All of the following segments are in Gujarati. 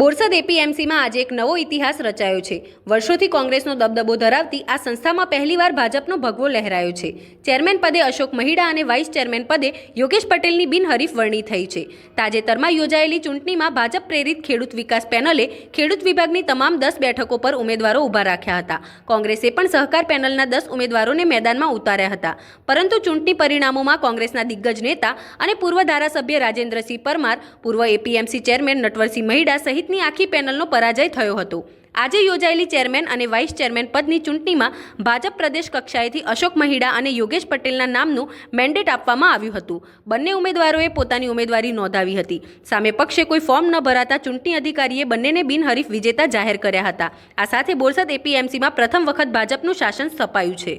બોરસદ એપીએમસીમાં આજે એક નવો ઇતિહાસ રચાયો છે. વર્ષોથી કોંગ્રેસનો દબદબો ધરાવતી આ સંસ્થામાં પહેલીવાર ભાજપનો ભગવો લહેરાયો છે. ચેરમેન પદે અશોક મહિડા અને વાઇસ ચેરમેન પદે યોગેશ પટેલની બિનહરીફ વરણી થઈ છે. તાજેતરમાં યોજાયેલી ચૂંટણીમાં ભાજપ પ્રેરિત ખેડૂત વિકાસ પેનલે ખેડૂત વિભાગની તમામ દસ બેઠકો પર ઉમેદવારો ઊભા રાખ્યા હતા. કોંગ્રેસે પણ સહકાર પેનલના દસ ઉમેદવારોને મેદાનમાં ઉતાર્યા હતા. પરંતુ ચૂંટણી પરિણામોમાં કોંગ્રેસના દિગ્ગજ નેતા અને પૂર્વ ધારાસભ્ય રાજેન્દ્રસિંહ પરમાર, પૂર્વ એપીએમસી ચેરમેન નટવરસિંહ મહિડા સહિતની આખી પેનલનો પરાજય થયો હતો. આજે યોજાયેલી ચેરમેન અને વાઇસ ચેરમેન પદની ચૂંટણીમાં ભાજપ પ્રદેશ કક્ષાએથી અશોક મહિડા અને યોગેશ પટેલના નામનું મેન્ડેટ આપવામાં આવ્યું હતું. બંને ઉમેદવારોએ પોતાની ઉમેદવારી નોંધાવી હતી. સામે પક્ષે કોઈ ફોર્મ ન ભરાતા ચૂંટણી અધિકારીએ બંનેને બિનહરીફ વિજેતા જાહેર કર્યા હતા. આ સાથે બોરસદ એપીએમસીમાં પ્રથમ વખત ભાજપનું શાસન સ્થપાયું છે.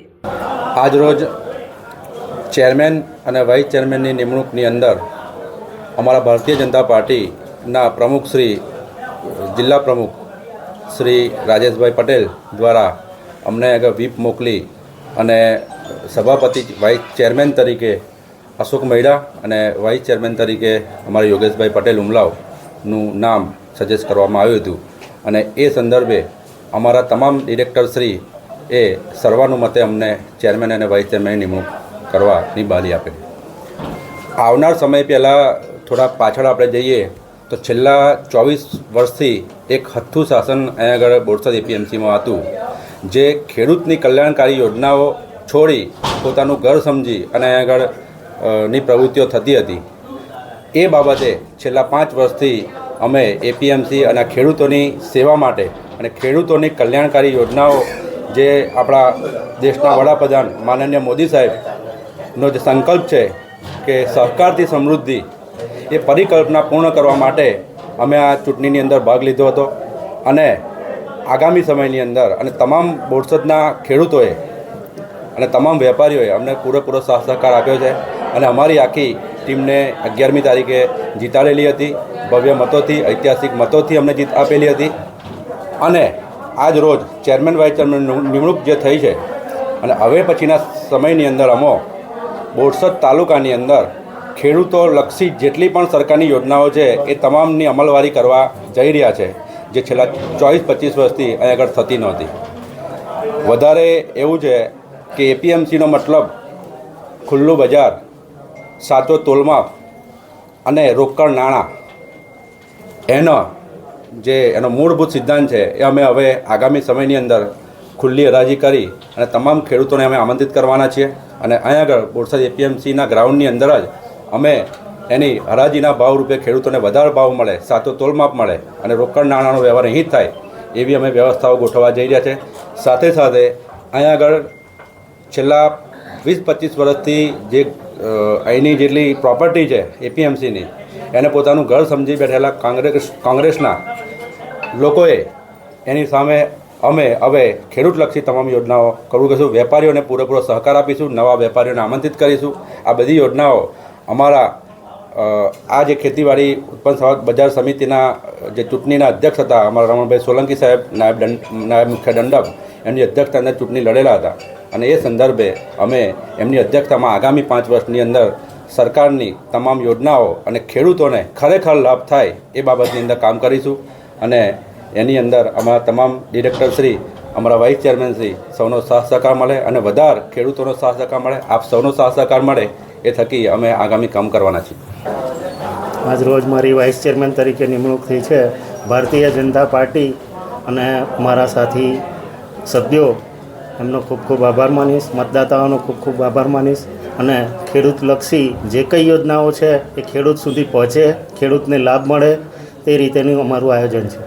આજરોજ ચેરમેન અને વાઇસ ચેરમેનની નિમણૂકની અંદર અમારા ભારતીય જનતા પાર્ટીના પ્રમુખ શ્રી જિલ્લા પ્રમુખ શ્રી રાજેશભાઈ પટેલ દ્વારા અમને આગળ વ્હીપ મોકલી અને સભાપતિ વાઇસ ચેરમેન તરીકે અશોક મહિડા અને વાઇસ ચેરમેન તરીકે અમારા યોગેશભાઈ પટેલ ઉમલાવનું નામ સજેસ્ટ કરવામાં આવ્યું હતું. અને એ સંદર્ભે અમારા તમામ ડિરેક્ટરશ્રી એ સર્વાનુમતે અમને ચેરમેન અને વાઇસ ચેરમેનની નિમણૂક કરવાની બાલી આપેલી. આવનાર સમય પહેલાં થોડા પાછળ આપણે જઈએ તો છેલ્લા ચોવીસ વર્ષથી એક હથ્થું શાસન અહીંયા આગળ બોરસદ એપીએમસીમાં હતું, જે ખેડૂતની કલ્યાણકારી યોજનાઓ છોડી પોતાનું ઘર સમજી અને અહીંયા આગળની પ્રવૃત્તિઓ થતી હતી. એ બાબતે છેલ્લા પાંચ વર્ષથી અમે એપીએમસી અને ખેડૂતોની સેવા માટે અને ખેડૂતોની કલ્યાણકારી યોજનાઓ જે આપણા દેશના વડાપ્રધાન માનનીય મોદી સાહેબનો જે સંકલ્પ છે કે સહકારથી સમૃદ્ધિ એ પરિકલ્પના પૂર્ણ કરવા માટે અમે આ ચૂંટણીની અંદર ભાગ લીધો હતો. અને આગામી સમયની અંદર અને તમામ બોરસદના ખેડૂતોએ અને તમામ વેપારીઓએ અમને પૂરેપૂરો સાથ સહકાર આપ્યો છે. અને અમારી આખી ટીમને અગિયારમી તારીખે જીતાડેલી હતી. ભવ્ય મતોથી, ઐતિહાસિક મતોથી અમને જીત આપેલી હતી. અને આજ રોજ ચેરમેન, વાઇસ ચેરમેન નિમણૂક જે થઈ છે. અને હવે પછીના સમયની અંદર અમો બોરસદ તાલુકાની અંદર ખેડૂતો લક્ષી જેટલી પણ સરકારની યોજનાઓ છે, એ તમામની અમલવારી કરવા જઈ રહ્યા છે, જે છેલ્લા ચોવીસ પચીસ વર્ષથી અહીં આગળ થતી નહોતી. વધારે એવું છે કે એપીએમસીનો મતલબ ખુલ્લું બજાર, સાચો તોલમાપ અને રોકડ નાણાં, એનો જે એનો મૂળભૂત સિદ્ધાંત છે, એ અમે હવે આગામી સમયની અંદર ખુલ્લી હરાજી કરી અને તમામ ખેડૂતોને અમે આમંત્રિત કરવાના છીએ. અને અહીં આગળ બોરસદ એપીએમસીના ગ્રાઉન્ડની અંદર જ અમે એની હરાજીના ભાવ રૂપે ખેડૂતોને વધારે ભાવ મળે, સાચો તોલમાપ મળે અને રોકડ નાણાંનો વ્યવહાર અહીં જ થાય, એવી અમે વ્યવસ્થાઓ ગોઠવવા જઈ રહ્યા છે. સાથે સાથે અહીંયા આગળ છેલ્લા વીસ પચીસ વર્ષથી જે અહીંની જેટલી પ્રોપર્ટી છે, એપીએમસીની, એને પોતાનું ઘર સમજી બેઠેલા કોંગ્રેસ, કોંગ્રેસના લોકોએ એની સામે અમે હવે ખેડૂતલક્ષી તમામ યોજનાઓ કરવું કહીશું વેપારીઓને પૂરેપૂરો સહકાર આપીશું, નવા વેપારીઓને આમંત્રિત કરીશું. આ બધી યોજનાઓ અમારા આ જે ખેતીવાડી ઉત્પન્ન સહકાર બજાર સમિતિના જે ચૂંટણીના અધ્યક્ષ હતા, અમારા રમણભાઈ સોલંકી સાહેબ, નાયબ દંડ, નાયબ મુખ્ય દંડક, એમની અધ્યક્ષતાને ચૂંટણી લડેલા હતા. અને એ સંદર્ભે અમે એમની અધ્યક્ષતામાં આગામી પાંચ વર્ષની અંદર સરકારની તમામ યોજનાઓ અને ખેડૂતોને ખરેખર લાભ થાય એ બાબતની અંદર કામ કરીશું. અને એની અંદર અમારા તમામ ડિરેક્ટરશ્રી અમારા વાઇસ ચેરમેનશ્રી સૌનો સાથ સહકાર મળે અને વધારે ખેડૂતોનો સાથ સહકાર મળે. આપ સૌનો સાથ સહકાર મળે. એ થકી અમે આગામી કામ કરવાના છીએ. આજ રોજ મારી વાઇસ ચેરમેન તરીકે નિમણૂક થઈ છે. ભારતીય જનતા પાર્ટી અને મારા સાથી સભ્યો, એમનો ખૂબ ખૂબ આભાર માનીશ, મતદાતાઓનો ખૂબ ખૂબ આભાર માનીશ અને ખેડૂતલક્ષી જે કંઈ યોજનાઓ છે એ ખેડૂત સુધી પહોંચે, ખેડૂતને લાભ મળે તે રીતેનું અમારું આયોજન છે.